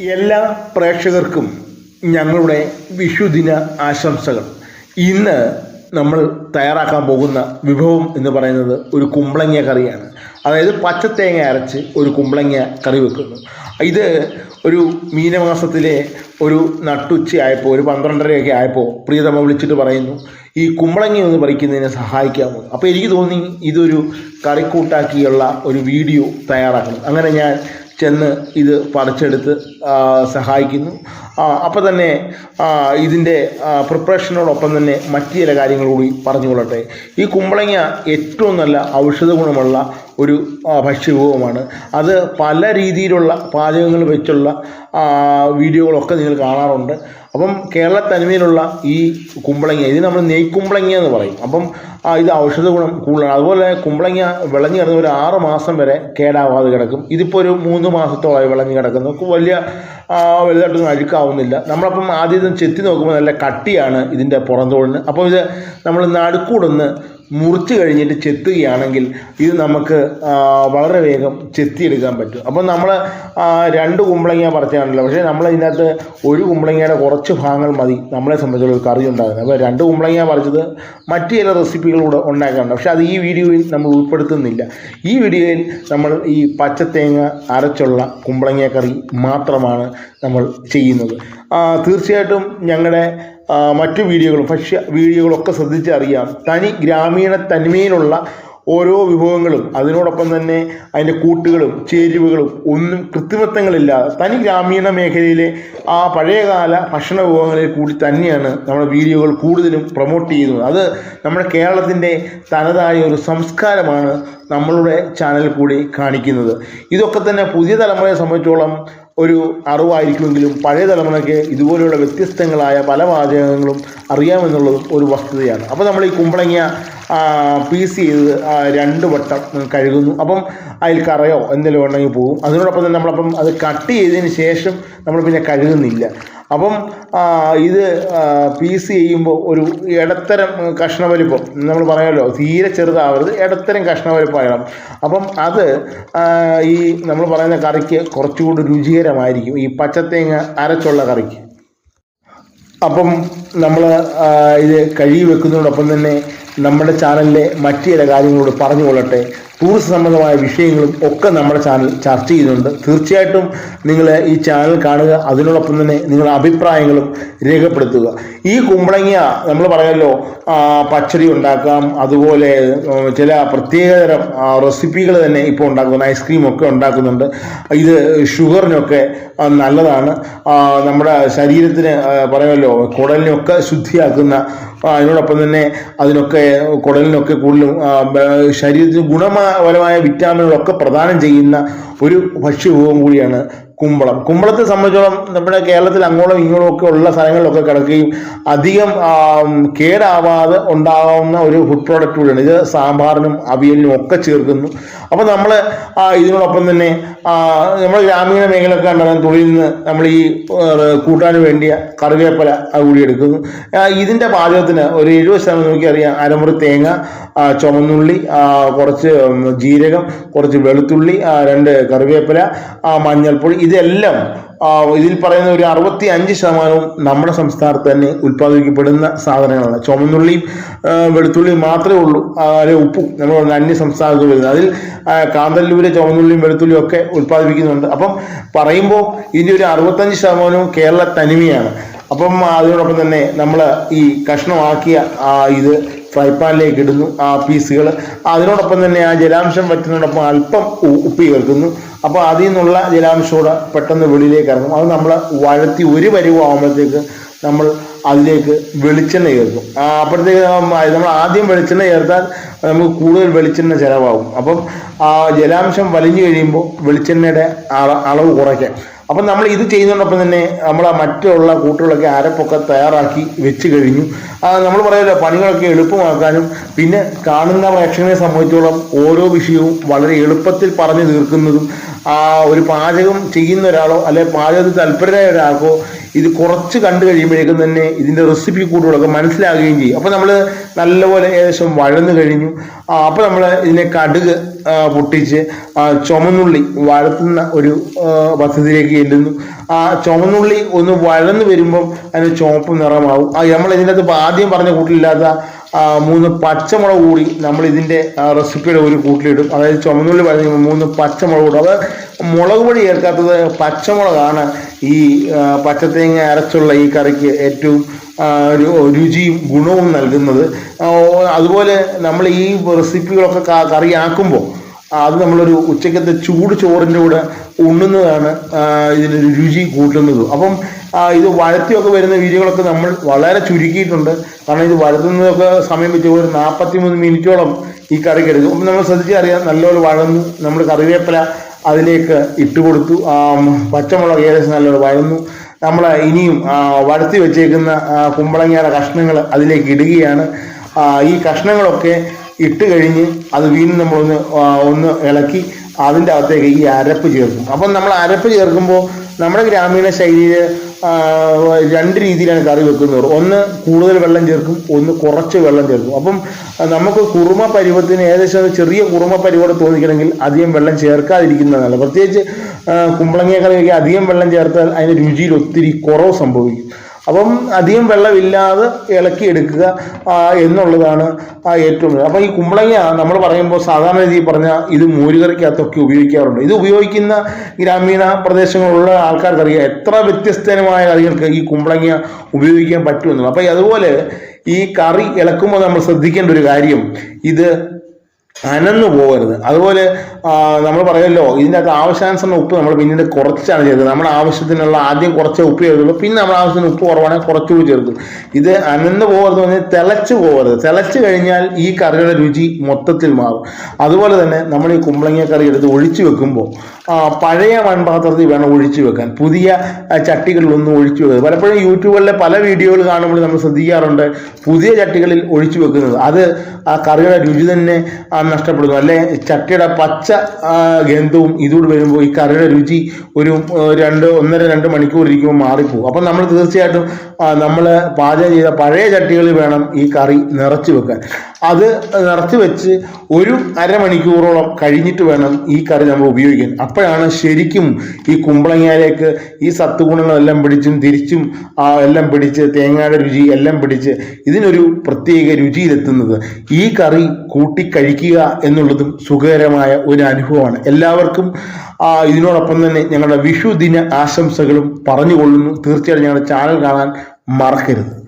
എല്ലാ പ്രേക്ഷകർക്കും ഞങ്ങളുടെ വിഷുദിന ആശംസകൾ. ഇന്ന് നമ്മൾ തയ്യാറാക്കാൻ പോകുന്ന വിഭവം എന്ന് പറയുന്നത് ഒരു കുമ്പളങ്ങ കറിയാണ്. അതായത് പച്ചത്തേങ്ങ അരച്ച് ഒരു കുമ്പളങ്ങ കറി വെക്കുന്നു. ഇത് ഒരു മീനമാസത്തിലെ ഒരു നട്ടുച്ചയായപ്പോൾ ഒരു പന്ത്രണ്ടരയൊക്കെ ആയപ്പോൾ പ്രിയതമ വിളിച്ചിട്ട് പറയുന്നു ഈ കുമ്പളങ്ങ ഒന്ന് പറിക്കുന്നതിന് സഹായിക്കാമോ? അപ്പോൾ എനിക്ക് തോന്നി ഇതൊരു കറിക്കൂട്ടാക്കിയുള്ള ഒരു വീഡിയോ തയ്യാറാക്കണം. അങ്ങനെ ഞാൻ ചെന്ന് ഇത് പറിച്ചെടുത്ത് സഹായിക്കുന്നു. അപ്പോൾ തന്നെ ഇതിന്റെ പ്രിപ്പറേഷനോടൊപ്പം തന്നെ മറ്റു ചില കാര്യങ്ങൾ കൂടി പറഞ്ഞുകൊള്ളട്ടെ ഈ കുമ്പളങ്ങ ഏറ്റവും നല്ല ഔഷധ ഗുണമുള്ള ഒരു ഭക്ഷ്യവിഭവമാണ്. അത് പല രീതിയിലുള്ള പാചകങ്ങൾ വെച്ചുള്ള വീഡിയോകളൊക്കെ നിങ്ങൾ കാണാറുണ്ട്. അപ്പം കേരള തനിമയിലുള്ള ഈ കുമ്പളങ്ങ ഇത് നമ്മൾ നെയ്ക്കുമ്പളങ്ങ എന്ന് പറയും. അപ്പം ഇത് ഔഷധ ഗുണം കൂടുതലാണ്. അതുപോലെ കുമ്പളങ്ങ വിളഞ്ഞു കിടന്ന് ഒരു ആറ് മാസം വരെ കേടാവാതെ കിടക്കും. ഇതിപ്പോൾ ഒരു മൂന്ന് മാസത്തോളമായി വിളഞ്ഞു കിടക്കുന്നു. വലിയ വലുതായിട്ടൊന്നും അഴുക്കാവുന്നില്ല. നമ്മളപ്പം ആദ്യം ചെത്തി നോക്കുമ്പോൾ നല്ല കട്ടിയാണ് ഇതിന്റെ പുറന്തോളിന്. അപ്പോൾ ഇത് നമ്മൾ നടുക്കൂടൊന്ന് മുറിച്ച് കഴിഞ്ഞിട്ട് ചെത്തുകയാണെങ്കിൽ ഇത് നമുക്ക് വളരെ വേഗം ചെത്തിയെടുക്കാൻ പറ്റും. അപ്പം നമ്മൾ രണ്ട് കുമ്പളങ്ങ പറിച്ചാണല്ലോ. പക്ഷേ നമ്മൾ ഇതിനകത്ത് ഒരു കുമ്പളങ്ങയുടെ കുറച്ച് ഭാഗങ്ങൾ മതി. നമ്മളെ സംബന്ധിച്ചുള്ള കറി ഉണ്ടാകുന്നത് അപ്പോൾ രണ്ട് കുമ്പളങ്ങ പറിച്ചത് മറ്റു ചില റെസിപ്പികളൂടെ ഉണ്ടാക്കാറുണ്ട്. പക്ഷേ അത് ഈ വീഡിയോയിൽ നമ്മൾ ഉൾപ്പെടുത്തുന്നില്ല. ഈ വീഡിയോയിൽ നമ്മൾ ഈ പച്ചത്തേങ്ങ അരച്ചുള്ള കുമ്പളങ്ങ കറി മാത്രമാണ് നമ്മൾ ചെയ്യുന്നത്. തീർച്ചയായിട്ടും ഞങ്ങളുടെ മറ്റു വീഡിയോകളും ഭക്ഷ്യ വീഡിയോകളൊക്കെ ശ്രദ്ധിച്ചറിയാം. തനി ഗ്രാമീണ തനിമയിലുള്ള ഓരോ വിഭവങ്ങളും അതിനോടൊപ്പം തന്നെ അതിന്റെ കൂട്ടുകളും ചേരുവകളും ഒന്നും കൃത്രിമത്വങ്ങളില്ലാതെ തനി ഗ്രാമീണ മേഖലയിലെ ആ പഴയകാല ഭക്ഷണ വിഭവങ്ങളിൽ കൂടി തന്നെയാണ് നമ്മുടെ വീഡിയോകൾ കൂടുതലും പ്രൊമോട്ട് ചെയ്യുന്നത്. അത് നമ്മുടെ കേരളത്തിന്റെ തനതായ ഒരു സംസ്കാരമാണ് നമ്മളുടെ ചാനൽ കൂടി കാണിക്കുന്നത്. ഇതൊക്കെ തന്നെ പുതിയ തലമുറയെ സംബന്ധിച്ചോളം ഒരു അറിവായിരിക്കുമെങ്കിലും പഴയ തലമുറയ്ക്ക് ഇതുപോലെയുള്ള വ്യത്യസ്തങ്ങളായ പല വാചകങ്ങളും അറിയാമെന്നുള്ളതും ഒരു വസ്തുതയാണ്. അപ്പോൾ നമ്മൾ ഈ കുമ്പളങ്ങ പീസ് ചെയ്ത് രണ്ട് വട്ടം കഴുകുന്നു. അപ്പം അതിൽ കറയോ എന്തെങ്കിലും ഉണ്ടെങ്കിൽ പോകും അതിനോടൊപ്പം തന്നെ നമ്മളപ്പം അത് കട്ട് ചെയ്തതിന് ശേഷം നമ്മൾ പിന്നെ കഴുകുന്നില്ല. അപ്പം ഇത് പീസ് ചെയ്യുമ്പോൾ ഒരു ഇടത്തരം കഷ്ണ വലിപ്പം നമ്മൾ പറയാമല്ലോ തീരെ ചെറുതാവരുത് ഇടത്തരം കഷ്ണ വലിപ്പമാകണം അപ്പം അത് ഈ നമ്മൾ പറയുന്ന കറിക്ക് കുറച്ചുകൂടി രുചികരമായിരിക്കും. ഈ പച്ചത്തേങ്ങ അരച്ചുള്ള കറിക്ക്. അപ്പം നമ്മൾ ഇത് കഴുകി വെക്കുന്നതോടൊപ്പം തന്നെ നമ്മുടെ ചാനലിലെ മറ്റു ചില കാര്യങ്ങളോട് പറഞ്ഞു കൊള്ളട്ടെ ടൂറിസ്റ്റ് സംബന്ധമായ വിഷയങ്ങളും ഒക്കെ നമ്മുടെ ചാനൽ ചർച്ച ചെയ്യുന്നുണ്ട്. തീർച്ചയായിട്ടും നിങ്ങൾ ഈ ചാനൽ കാണുക അതിനോടൊപ്പം തന്നെ നിങ്ങളുടെ അഭിപ്രായങ്ങളും രേഖപ്പെടുത്തുക. ഈ കുമ്പളങ്ങ നമ്മൾ പറയാമല്ലോ പച്ചടി ഉണ്ടാക്കാം അതുപോലെ ചില പ്രത്യേകതരം റെസിപ്പികൾ തന്നെ ഇപ്പോൾ ഉണ്ടാക്കുന്നു ഐസ്ക്രീം ഒക്കെ ഉണ്ടാക്കുന്നുണ്ട്. ഇത് ഷുഗറിനൊക്കെ നല്ലതാണ്. നമ്മുടെ ശരീരത്തിന് പറയാമല്ലോ കുടലിനൊക്കെ ശുദ്ധിയാക്കുന്ന അതിനോടൊപ്പം തന്നെ അതിനൊക്കെ കുടലിനൊക്കെ കൂടുതലും ശരീരത്തിന് ഗുണപരമായ വിറ്റാമിനുകളൊക്കെ പ്രദാനം ചെയ്യുന്ന ഒരു ഭക്ഷ്യവിഭവം കൂടിയാണ് കുമ്പളം. കുമ്പളത്തെ സംബന്ധിച്ചോളം നമ്മുടെ കേരളത്തിൽ അങ്ങോളം ഇങ്ങോളം ഒക്കെ ഉള്ള സ്ഥലങ്ങളിലൊക്കെ കിടക്കുകയും അധികം കേടാവാതെ ഉണ്ടാകാവുന്ന ഒരു ഫുഡ് പ്രോഡക്റ്റ് കൂടിയാണ്. ഇത് സാമ്പാറിനും അവിയലിനും ഒക്കെ ചേർക്കുന്നു. അപ്പോൾ നമ്മൾ ഇതിനോടൊപ്പം തന്നെ നമ്മുടെ ഗ്രാമീണ മേഖലയൊക്കെ ഉണ്ടാകുന്ന തൊഴിൽ നിന്ന് നമ്മൾ ഈ കൂട്ടാൻ വേണ്ടിയ കറിവേപ്പല കൂടി എടുക്കുന്നു. ഇതിന്റെ പാചകത്തിന് ഒരു എഴുപത് ശതമാനം നോക്കിയറിയാം അരമുറി തേങ്ങ ചുമന്നുള്ളി കുറച്ച് ജീരകം കുറച്ച് വെളുത്തുള്ളി രണ്ട് കറിവേപ്പില മഞ്ഞൾപ്പൊടി ഇതെല്ലാം ഇതിൽ പറയുന്ന ഒരു അറുപത്തി അഞ്ച് ശതമാനവും നമ്മുടെ സംസ്ഥാനത്ത് തന്നെ ഉൽപ്പാദിപ്പിക്കപ്പെടുന്ന സാധനങ്ങളാണ്. ചുമന്നുള്ളിയും വെളുത്തുള്ളിയും മാത്രമേ ഉള്ളൂ. അതായത് ഉപ്പും നമ്മൾ അന്യ സംസ്ഥാനത്ത് വരുന്നത്. അതിൽ കാന്തല്ലൂര് ചുമന്നുള്ളിയും വെളുത്തുള്ളിയും ഒക്കെ ഉൽപ്പാദിപ്പിക്കുന്നുണ്ട്. അപ്പം പറയുമ്പോൾ ഇതിന്റെ ഒരു അറുപത്തഞ്ച് ശതമാനവും കേരള തനിമയാണ്. അപ്പം അതിനോടൊപ്പം തന്നെ നമ്മൾ ഈ കഷ്ണമാക്കിയ ഇത് ഫ്രൈ പാനിലേക്ക് ഇടുന്നു. ആ പീസുകൾ അതിനോടൊപ്പം തന്നെ ആ ജലാംശം വറ്റുന്നതോടൊപ്പം അല്പം ഉപ്പി ചേർക്കുന്നു. അപ്പോൾ അതിൽ നിന്നുള്ള ജലാംശം കൂടെ പെട്ടെന്ന് വെളിയിലേക്ക് ഇറങ്ങും. അത് നമ്മൾ വഴത്തി ഒരു പരുവാകുമ്പോഴത്തേക്ക് നമ്മൾ അതിലേക്ക് വെളിച്ചെണ്ണ ചേർക്കും. അപ്പോഴത്തേക്ക് നമ്മൾ ആദ്യം വെളിച്ചെണ്ണ ചേർത്താൽ നമുക്ക് കൂടുതൽ വെളിച്ചെണ്ണ ചിലവാകും. അപ്പം ആ ജലാംശം വലിഞ്ഞു കഴിയുമ്പോൾ വെളിച്ചെണ്ണയുടെ അള- അളവ് കുറയ്ക്കാം. അപ്പം നമ്മൾ ഇത് ചെയ്യുന്നതോടൊപ്പം തന്നെ നമ്മൾ ആ മറ്റുള്ള കൂട്ടുകളൊക്കെ അരപ്പൊക്കെ തയ്യാറാക്കി വെച്ച് കഴിഞ്ഞു. നമ്മൾ പറയുമല്ലോ പണികളൊക്കെ എളുപ്പമാക്കാനും പിന്നെ കാണുന്ന പ്രേക്ഷകനെ സംബന്ധിച്ചോളം ഓരോ വിഷയവും വളരെ എളുപ്പത്തിൽ പറഞ്ഞു തീർക്കുന്നതും ഒരു പാചകം ചെയ്യുന്ന ഒരാളോ അല്ലെ പാചകത്തിൽ തൽപരരായ ഒരാൾക്കോ ഇത് കുറച്ച് കണ്ടു കഴിയുമ്പോഴേക്കും തന്നെ ഇതിന്റെ റെസിപ്പി കൂടുതലൊക്കെ മനസ്സിലാകുകയും ചെയ്യും. അപ്പോൾ നമ്മൾ നല്ലപോലെ ഏകദേശം വഴന്നു കഴിഞ്ഞു. അപ്പോൾ നമ്മൾ ഇതിനെ കടുക് പൊട്ടിച്ച് ചുമന്നുള്ളി വഴത്തുന്ന ഒരു പദ്ധതിയിലേക്ക് ചെല്ലുന്നു ആ ചുമന്നുള്ളി ഒന്ന് വഴന്നു വരുമ്പം അതിന് ചുവപ്പ് നിറമാവും. ആ നമ്മൾ ഇതിനകത്ത് ആദ്യം പറഞ്ഞ കൂട്ടിലില്ലാത്ത മൂന്ന് പച്ചമുളക് കൂടി നമ്മൾ ഇതിന്റെ റെസിപ്പിയുടെ ഒരു കൂട്ടിലിടും. അതായത് ചുമന്നുള്ളി പറഞ്ഞ മൂന്ന് പച്ചമുളക് കൂടും. അത് മുളക് പൊടി ചേർക്കാത്തത് പച്ചമുളകാണ് ഈ പച്ചത്തേങ്ങ അരച്ചുള്ള ഈ കറിക്ക് ഏറ്റവും ഒരു രുചിയും ഗുണവും നൽകുന്നത്. അതുപോലെ നമ്മൾ ഈ റെസിപ്പികളൊക്കെ കറിയാക്കുമ്പോൾ അത് നമ്മളൊരു ഉച്ചക്കത്തെ ചൂട് ചോറിന്റെ കൂടെ ഉണ്ണുന്നതാണ് ഇതിനൊരു രുചി കൂട്ടുന്നത്. അപ്പം ഇത് വഴത്തിയൊക്കെ വരുന്ന വീഡിയോകളൊക്കെ നമ്മൾ വളരെ ചുരുക്കിയിട്ടുണ്ട്. കാരണം ഇത് വഴത്തുന്നതൊക്കെ സമയം വെച്ച് ഒരു നാൽപ്പത്തി മൂന്ന് മിനിറ്റോളം ഈ കറിക്ക് എടുക്കും അപ്പം നമ്മൾ ശ്രദ്ധിച്ചറിയാം നല്ലപോലെ വഴന്നു നമ്മൾ കറിവേപ്പില അതിലേക്ക് ഇട്ട് കൊടുത്തു. പച്ചമുളക് ഏകദേശം നല്ലപോലെ വഴന്നു. നമ്മൾ ഇനിയും വഴത്തി വെച്ചേക്കുന്ന കുമ്പളങ്ങയുടെ കഷ്ണങ്ങൾ അതിലേക്ക് ഇടുകയാണ്. ഈ കഷ്ണങ്ങളൊക്കെ ഇട്ട് കഴിഞ്ഞ് അത് വീണ്ടും നമ്മളൊന്ന് ഒന്ന് ഇളക്കി അതിന്റെ അകത്തേക്ക് ഈ അരപ്പ് ചേർക്കും. അപ്പം നമ്മൾ അരപ്പ് ചേർക്കുമ്പോൾ നമ്മുടെ ഗ്രാമീണ ശൈലിയിൽ രണ്ട് രീതിയിലാണ് കറി വെക്കുന്നത്. ഒന്ന് കൂടുതൽ വെള്ളം ചേർക്കും ഒന്ന് കുറച്ച് വെള്ളം ചേർക്കും. അപ്പം നമുക്ക് കുറുമ പരുവത്തിന് ഏകദേശം ചെറിയ കുറുമ പരുവോടെ തോന്നിക്കണമെങ്കിൽ അധികം വെള്ളം ചേർക്കാതിരിക്കുന്നതാണ് പ്രത്യേകിച്ച് കുമ്പളങ്ങ കറിയൊക്കെ അധികം വെള്ളം ചേർത്താൽ അതിന്റെ രുചിയിൽ ഒത്തിരി കുറവ് സംഭവിക്കും. അപ്പം അധികം വെള്ളമില്ലാതെ ഇളക്കി എടുക്കുക എന്നുള്ളതാണ് ഏറ്റവും വലുത്. അപ്പം ഈ കുമ്പളങ്ങ നമ്മൾ പറയുമ്പോൾ സാധാരണ രീതിയിൽ പറഞ്ഞാൽ ഇത് മോരുകറിക്കകത്തൊക്കെ ഉപയോഗിക്കാറുണ്ട് ഇത് ഉപയോഗിക്കുന്ന ഗ്രാമീണ പ്രദേശങ്ങളിലുള്ള ആൾക്കാർക്കറിയാം എത്ര വ്യത്യസ്തമായ കറികൾക്ക് ഈ കുമ്പളങ്ങ ഉപയോഗിക്കാൻ പറ്റുമെന്നുള്ളത് അപ്പം അതുപോലെ ഈ കറി ഇളക്കുമ്പോൾ നമ്മൾ ശ്രദ്ധിക്കേണ്ട ഒരു കാര്യം ഇത് അനന്നു പോകരുത്. അതുപോലെ നമ്മൾ പറയുമല്ലോ ഇതിന്റെ അകത്ത് ആവശ്യാനുസരണം ഉപ്പ് നമ്മൾ പിന്നീട് കുറച്ചാണ് ചേർത്തത് നമ്മൾ ആവശ്യത്തിനുള്ള ആദ്യം കുറച്ച് ഉപ്പ് ചേർക്കുള്ളൂ പിന്നെ നമ്മൾ ആവശ്യത്തിന് ഉപ്പ് കുറവാണെങ്കിൽ കുറച്ചുകൂടി ചേർക്കും. ഇത് അനന്ന് പോകരുത് പറഞ്ഞാൽ തിളച്ച് പോകരുത്. തിളച്ച് കഴിഞ്ഞാൽ ഈ കറിയുടെ രുചി മൊത്തത്തിൽ മാറും. അതുപോലെ തന്നെ നമ്മൾ ഈ കുമ്പളങ്ങ കറി എടുത്ത് ഒഴിച്ചു വെക്കുമ്പോൾ പഴയ മൺപാത്രത്തിൽ വേണം ഒഴിച്ചു വെക്കാൻ. പുതിയ ചട്ടികളിലൊന്നും ഒഴിച്ചു വെക്കുന്നത് പലപ്പോഴും യൂട്യൂബിലെ പല വീഡിയോകൾ കാണുമ്പോൾ നമ്മൾ ശ്രദ്ധിക്കാറുണ്ട് പുതിയ ചട്ടികളിൽ ഒഴിച്ചു വെക്കുന്നത്. അത് ആ കറിയുടെ രുചി തന്നെ നഷ്ടപ്പെടുന്നു. അല്ലെ ചട്ടിയുടെ പച്ച ഗന്ധവും ഇതോട് വരുമ്പോൾ ഈ കറിയുടെ രുചി ഒരു രണ്ട് ഒന്നര രണ്ട് മണിക്കൂർ ഇരിക്കുമ്പോൾ മാറിപ്പോകും. അപ്പം നമ്മൾ തീർച്ചയായിട്ടും നമ്മൾ പാചകം ചെയ്ത പഴയ ചട്ടികളിൽ വേണം ഈ കറി നിറച്ച് വെക്കാൻ. അത് നിറച്ച് വെച്ച് ഒരു അരമണിക്കൂറോളം കഴിഞ്ഞിട്ട് വേണം ഈ കറി നമ്മൾ ഉപയോഗിക്കാൻ. അപ്പോഴാണ് ശരിക്കും ഈ കുമ്പളങ്ങയിലേക്ക് ഈ സത്തുഗുണങ്ങളെല്ലാം പിടിച്ചും തിരിച്ചും എല്ലാം പിടിച്ച് തേങ്ങയുടെ രുചി എല്ലാം പിടിച്ച് ഇതിനൊരു പ്രത്യേക രുചിയിലെത്തുന്നത്. ഈ കറി കൂട്ടിക്കഴിക്കുക എന്നുള്ളതും സുഖകരമായ ഒരു അനുഭവമാണ്. എല്ലാവർക്കും ഇതിനോടൊപ്പം തന്നെ ഞങ്ങളുടെ വിഷു ദിന ആശംസകളും പറഞ്ഞുകൊള്ളുന്നു. തീർച്ചയായിട്ടും ഞങ്ങളുടെ ചാനൽ കാണാൻ മറക്കരുത്.